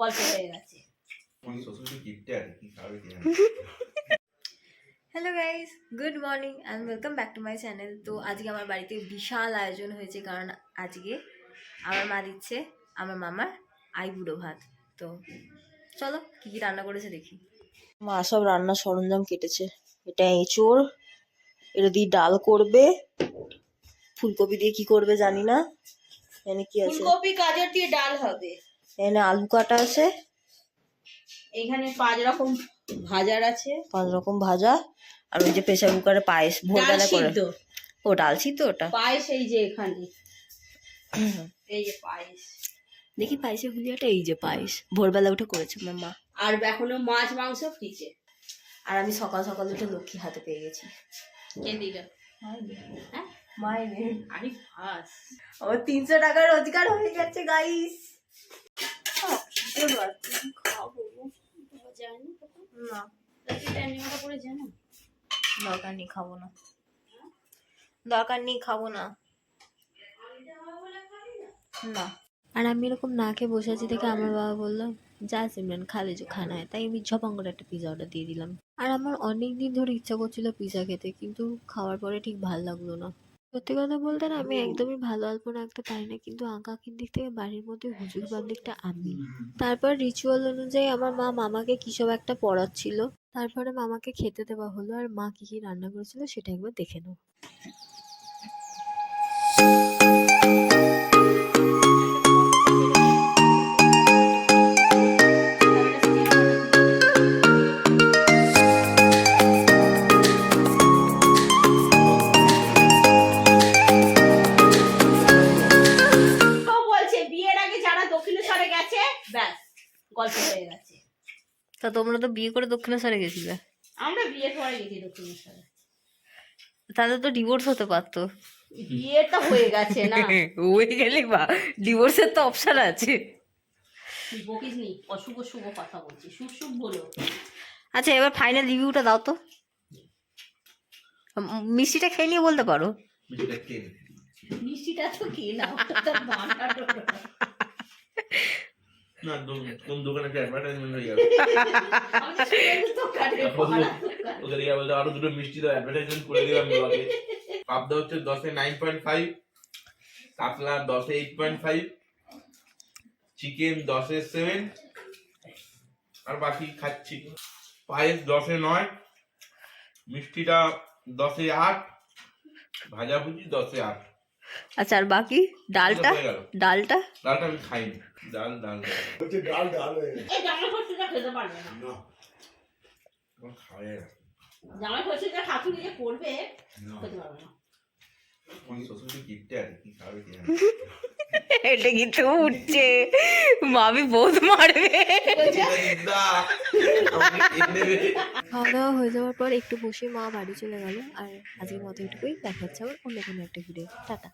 গল্প হয়ে গেছে। Hello guys good morning and welcome back to my channel তো আজকে আমার বাড়িতে বিশাল আয়োজন হয়েছে কারণ আজকে আমার মা দিচ্ছে আমার মামার আই বুড়ো ভাত। তো চলো কী কী রান্না করেছে দেখি। মা সব রান্নার সরঞ্জাম কেটেছে। এটা এঁচোড় এটা দিয়ে ডাল করবে ফুলকপি দিয়ে কি করবে জানি না। এখানে কি আছে? ফুলকপি গাজর দিয়ে ডাল হবে। এখানে আলু কাটা আছে। এখানে পাঁচ রকম ভাজার আছে। পাঁচ রকম ভাজা। আর ওই যে প্রেসার কুকারে পায়েস ভোরবেলা করে। ও ডাল তো ওটা? পায়েস এই যে এখানে। এই যে পায়েস। দেখি পায়েসের হুলিয়াটা এই যে পায়েস। ভোরবেলা উঠে করেছে আমার মা। আর এখনও মাছ মাংস ফ্রিজে। আর আমি সকাল সকাল উঠে লক্ষ্মী হাতে পেয়ে গেছি। কে দিল? হ্যাঁ? মাইনে আরে ভাস আমার তিনশো টাকা রোজগার হয়ে গেছে গাইস দরকার নেই, খাব না। দরকার নেই, খাব না। না। আর আমি এরকম না খেয়ে বসে আছি দেখে আমার বাবা বলল, যা সিমরান খালে যে খানা হয় তাই আমি ঝপাং একটা পিজা অর্ডার দিয়ে দিলাম। আর আমার অনেক দিন ধরে ইচ্ছা করছিল পিজা খেতে, কিন্তু খাওয়ার পরে ঠিক ভালো লাগল না। সত্যি কথা বলতে না আমি একদমই ভালো আলপনা আঁকতে পারি না। কিন্তু আঁকা আঁকির দিক থেকে বাড়ির মধ্যে হুজুর পাবলিকটা আমি। তারপর রিচুয়াল অনুযায়ী আমার মা মামাকে কিসব একটা পড়াচ্ছিল। তারপরে মামাকে খেতে দেওয়া হলো আর মা কি কি রান্না করেছিল সেটা একবার দেখে নাও হয়ে গেছে। তা তোমরা তো বিয়ে করে দক্ষিণেশ্বরে গেছিলে। আমরা বিয়ের পরে গেছি দক্ষিণেশ্বরে তাদের তো ডিভোর্স হতে পারতো। বিয়েটা হয়ে গেছে না। হয়ে গেলে বা ডিভোর্সের তো অপশন আছে। বকিস নি অশুভ শুভ কথা বলছি শুভ শুভ বলো। আচ্ছা এবার ফাইনাল রিভিউটা দাও তো। মিষ্টিটা খেয়ে নিয়ে বলতে পারো। মিষ্টিটা তো কে না। কোন দোকানে একটা হয়ে যাবে। ওদের আরও দুটো করে হচ্ছে দশে নাইন পয়েন্ট ফাইভ কাতলা দশে eight point five chicken seven আর বাকি খাচ্ছি পায়েস দশে নয়, মিষ্টিটা দশে আট, ভাজাভুজি দশে আট আচ্ছা আর বাকি? ডালটা? ডালটা? ডালটা আমি খাইনি। ডাল ডাল। ডাল এই জামাই ষষ্ঠীটা খেতে পারবে না। না। খাওয়া যায় না। জামাই ষষ্ঠীটা শাশুড়ি যে করবে না। খেতে পারবে না। কোন সসুটি গিফট আর কি খাবে কি। এটা কিন্তু উঠছে। মাবি বহুত মারবে। খাওয়া দাওয়া হয়ে যাওয়ার পর একটু বসে মা বাড়ি চলে গেল, আর আজকের মতো এটুকুই। দেখা হচ্ছে আবার অন্য কোনো একটা ভিডিও টাটা।